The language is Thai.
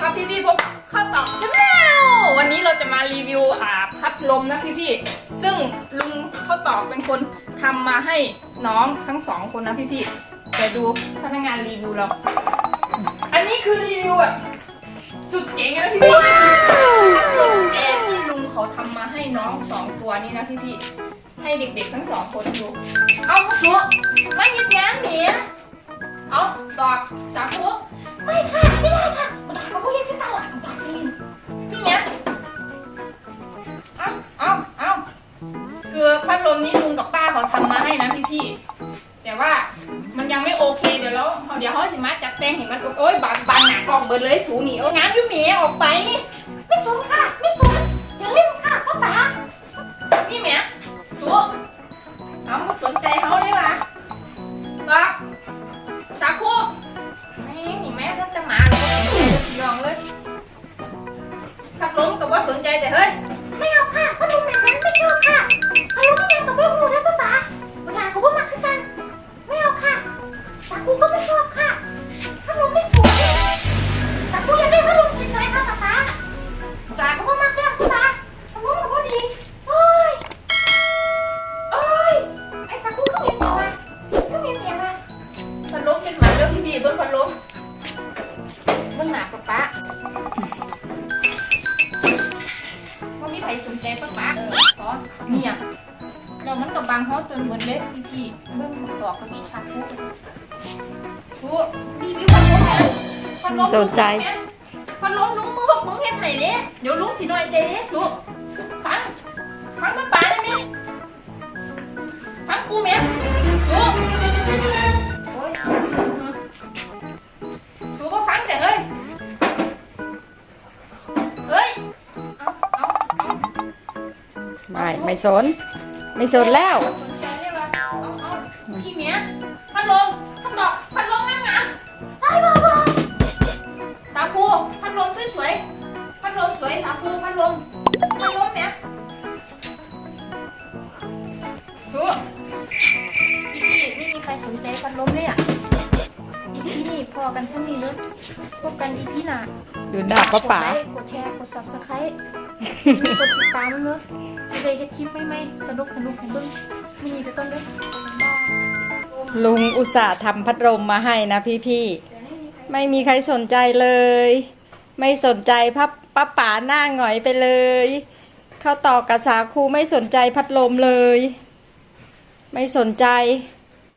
ครับพี่พี่ๆพบข้าวตอกชาแนลวันนี้เราจะมารีวิวอ่าพัดลมนะพี่พี่ๆซึ่งลุงข้าวตอกเป็นคนทำมาให้น้องทั้งสองคนนะพี่พี่ๆแต่ดูพนักงานรีวิวเรา อันนี้คือรีวิวแบบสุดเจ๋งนะพี่พี่ๆพัดลมแอร์ที่ลุงเขาทำมาให้น้องสองตัวนี้นะพี่พี่ๆให้เด็กๆทั้งสองคนดู เอาสุมาหยิบงานหนีเอาตอบสาธุ นี้ลุงกับป้าเขาทำมาให้นะพี่พี่ๆแต่ว่ามันยังไม่โอเคเดี๋ยวเราเดี๋ยวเขาสิมาจัดแต่งเห็นมันโอ้ยบางบางหนักออกเบิดเลยสูหนีเอางานยุ่หมีออกไป ไม่สนค่ะไม่สนอย่าเล่นค่ะพ่อตาพี่เมียสูเอาบ่สนใจเขาเลยวะก็สาคูแม่นี่แม่ท่านจะมาเลยยองเลยพัดลมกับว่าสนใจแต่เฮ้ยไม่เอาค่ะพัดลมแบบนั้นไม่ชอบค่ะ กับพวกหนูนะป้าป๋าเวลาเขาก็มาคือกัน ไม่เอาค่ะ สาคูก็ไม่ชอบค่ะพัดลมไม่สวยสาคูอยากได้พัดลมสวยๆค่ะป้าป๋าปลาเขาก็มาแก้ป้าป๋าพัดลมเขาก็ดีโอ้ยโอ้ยไอ้สักครู่ก็มีเสียงอะก็มีเสียงอะพัดลมเป็นหมาเด้อพี่บีเบิ้งพัดลมเบิ้งหนาป๊าป๊าว่ามีใครสนใจป๊าป๊าเออขอเนี่ย เรามันกับบางฮอตจนเหมือนเล็บพี่พี่เบิ้งดอกก็มีชักคู่ชูพี่พี่พัดลมเนี่ยพัดลมสนใจพัดลมลุงมึงบอกมึงเฮ็ดไหนเด้เดี๋ยวลุงสิน้อยใจเด้ชูฟังฟังป๊าป๊าได้ไหมฟังกูเมียสูโอ้ยสูก็ฟังแต่เฮ้ยเฮ้ยเอาเอาเอาไม่ไม่สน ไม่สนแล้วสนใจได้ปะเอาเอาพี่เมียพัดลมพัดดอกพัดลมงามงามๆได้บ่บ่สาคูพัดลมสวยสวยๆพัดลมสวยสาคูพัดลมพัดลมเมียสูพี่ไม่มีใครสนใจพัดลมเลยอะ นี่พอกันช่างนี้เลยพบกันอีพีหน้าดูหน้าป้าป๋า กดไลค์กดแชร์ กด subscribe กดติดตามมันเลยจะได้เฮ็ดคลิปใหม่ๆสนุกสนุกให้เบิ่งมีนี่ไปก่อนเลยบ๊ายบาย ลุงอุตส่าห์ทำพัดลมมาให้นะพี่พี่ๆ ไม่มีใครสนใจเลย ไม่สนใจพับป้าป๋าหน้าหงอยไปเลย เข้าต่อกับสาคูไม่สนใจพัดลมเลย ไม่สนใจเ